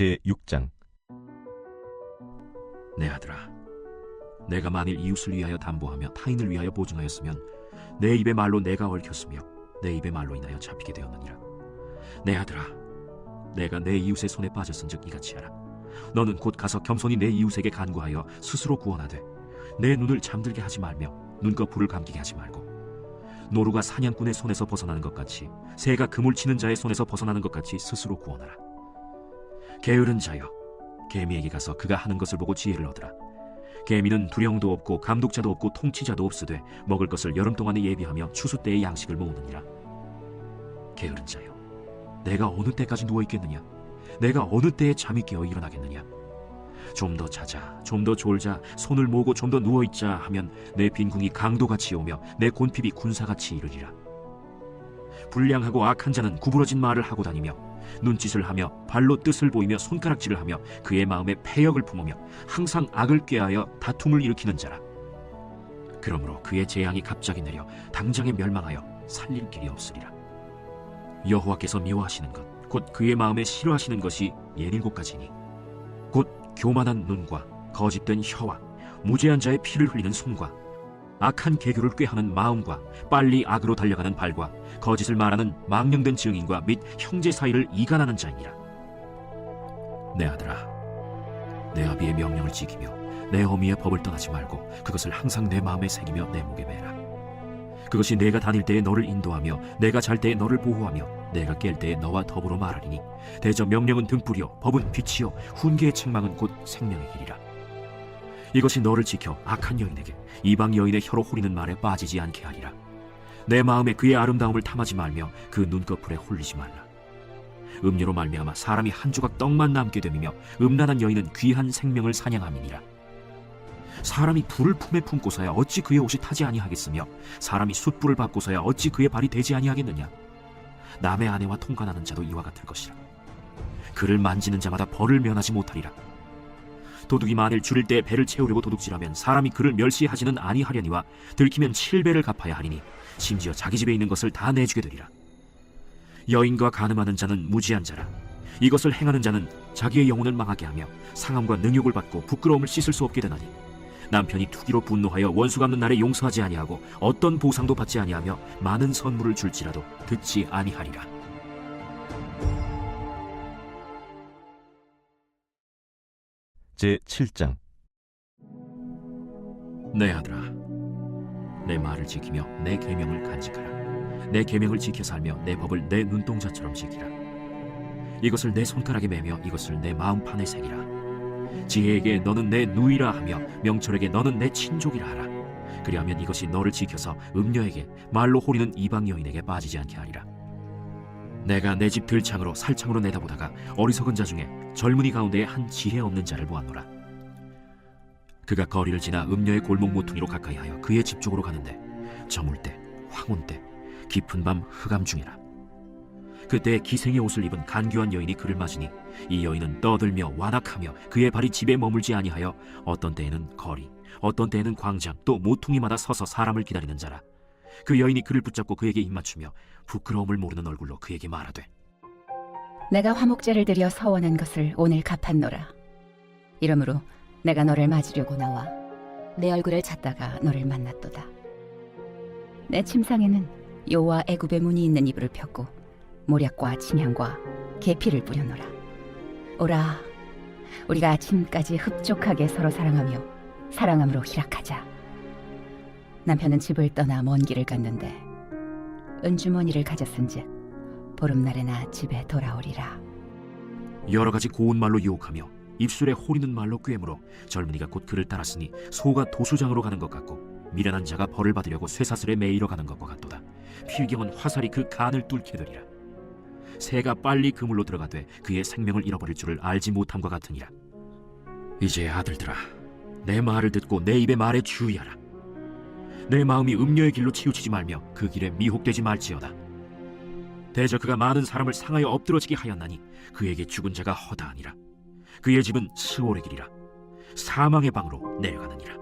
제6장 내 아들아, 내가 만일 이웃을 위하여 담보하며 타인을 위하여 보증하였으면 내 입의 말로 내가 얽혔으며 내 입의 말로 인하여 잡히게 되었느니라. 내 아들아, 내가 내 이웃의 손에 빠졌은즉 이같이 하라. 너는 곧 가서 겸손히 내 이웃에게 간구하여 스스로 구원하되 내 눈을 잠들게 하지 말며 눈꺼풀을 감기게 하지 말고 노루가 사냥꾼의 손에서 벗어나는 것 같이 새가 그물 치는 자의 손에서 벗어나는 것 같이 스스로 구원하라. 게으른 자여, 개미에게 가서 그가 하는 것을 보고 지혜를 얻으라. 개미는 두령도 없고 감독자도 없고 통치자도 없으되 먹을 것을 여름 동안에 예비하며 추수 때의 양식을 모으느니라. 게으른 자여, 내가 어느 때까지 누워 있겠느냐? 내가 어느 때에 잠이 깨어 일어나겠느냐? 좀 더 자자, 좀 더 졸자, 손을 모으고 좀 더 누워 있자 하면 내 빈궁이 강도같이 오며 내 곤핍이 군사같이 이르리라. 불량하고 악한 자는 구부러진 말을 하고 다니며 눈짓을 하며 발로 뜻을 보이며 손가락질을 하며 그의 마음에 패역을 품으며 항상 악을 꾀하여 다툼을 일으키는 자라. 그러므로 그의 재앙이 갑자기 내려 당장에 멸망하여 살릴 길이 없으리라. 여호와께서 미워하시는 것 곧 그의 마음에 싫어하시는 것이 예닐곱 가지니 곧 교만한 눈과 거짓된 혀와 무죄한 자의 피를 흘리는 손과 악한 개교를 꾀하는 마음과 빨리 악으로 달려가는 발과 거짓을 말하는 망령된 증인과 및 형제 사이를 이간하는 자이니라. 내 아들아, 내 아비의 명령을 지키며 내 어미의 법을 떠나지 말고 그것을 항상 내 마음에 새기며 내 목에 매라. 그것이 내가 다닐 때에 너를 인도하며 내가 잘 때에 너를 보호하며 내가 깰 때에 너와 더불어 말하리니 대저 명령은 등불이요 법은 빛이요 훈계의 책망은 곧 생명의 길이라. 이것이 너를 지켜 악한 여인에게 이방 여인의 혀로 호리는 말에 빠지지 않게 하리라. 내 마음에 그의 아름다움을 탐하지 말며 그 눈꺼풀에 홀리지 말라. 음료로 말미암아 사람이 한 조각 떡만 남게 됨이며 음란한 여인은 귀한 생명을 사냥함이니라. 사람이 불을 품에 품고서야 어찌 그의 옷이 타지 아니하겠으며 사람이 숯불을 받고서야 어찌 그의 발이 되지 아니하겠느냐. 남의 아내와 통관하는 자도 이와 같을 것이라. 그를 만지는 자마다 벌을 면하지 못하리라. 도둑이 만일 줄일 때 배를 채우려고 도둑질하면 사람이 그를 멸시하지는 아니하려니와 들키면 칠배를 갚아야 하리니 심지어 자기 집에 있는 것을 다 내주게 되리라. 여인과 간음하는 자는 무지한 자라. 이것을 행하는 자는 자기의 영혼을 망하게 하며 상함과 능욕을 받고 부끄러움을 씻을 수 없게 되나니 남편이 투기로 분노하여 원수 갚는 날에 용서하지 아니하고 어떤 보상도 받지 아니하며 많은 선물을 줄지라도 듣지 아니하리라. 제7장 내 아들아, 내 말을 지키며 내 계명을 간직하라. 내 계명을 지켜 살며 내 법을 내 눈동자처럼 지키라. 이것을 내 손가락에 매며 이것을 내 마음판에 새기라. 지혜에게 너는 내 누이라 하며 명철에게 너는 내 친족이라 하라. 그리하면 이것이 너를 지켜서 음녀에게 말로 호리는 이방 여인에게 빠지지 않게 하리라. 내가 내 집 들창으로 살창으로 내다보다가 어리석은 자 중에 젊은이 가운데 한 지혜 없는 자를 보았노라. 그가 거리를 지나 음녀의 골목 모퉁이로 가까이 하여 그의 집 쪽으로 가는데 저물 때 황혼 때 깊은 밤 흑암 중이라 그때 기생의 옷을 입은 간교한 여인이 그를 맞으니 이 여인은 떠들며 완악하며 그의 발이 집에 머물지 아니하여 어떤 때에는 거리 어떤 때에는 광장 또 모퉁이마다 서서 사람을 기다리는 자라 그 여인이 그를 붙잡고 그에게 입맞추며 부끄러움을 모르는 얼굴로 그에게 말하되 내가 화목제를 드려 서원한 것을 오늘 갚았노라. 이러므로 내가 너를 맞으려고 나와 내 얼굴을 찾다가 너를 만났도다. 내 침상에는 여호와 애굽의 문이 있는 이불을 폈고 모략과 침향과 계피를 뿌려노라. 오라, 우리가 아침까지 흡족하게 서로 사랑하며 사랑함으로 희락하자. 남편은 집을 떠나 먼 길을 갔는데 은주머니를 가졌은즉 보름날에나 집에 돌아오리라. 여러 가지 고운 말로 유혹하며 입술에 호리는 말로 꿰물어 젊은이가 곧 그를 따랐으니 소가 도수장으로 가는 것 같고 미련한 자가 벌을 받으려고 쇠사슬에 매이러 가는 것과 같도다. 필경은 화살이 그 간을 뚫게 되리라. 새가 빨리 그물로 들어가되 그의 생명을 잃어버릴 줄을 알지 못함과 같으니라. 이제 아들들아 내 말을 듣고 내 입의 말에 주의하라 내 마음이 음녀의 길로 치우치지 말며 그 길에 미혹되지 말지어다. 대저 그가 많은 사람을 상하여 엎드러지게 하였나니 그에게 죽은 자가 허다하니라. 그의 집은 스올의 길이라. 사망의 방으로 내려가느니라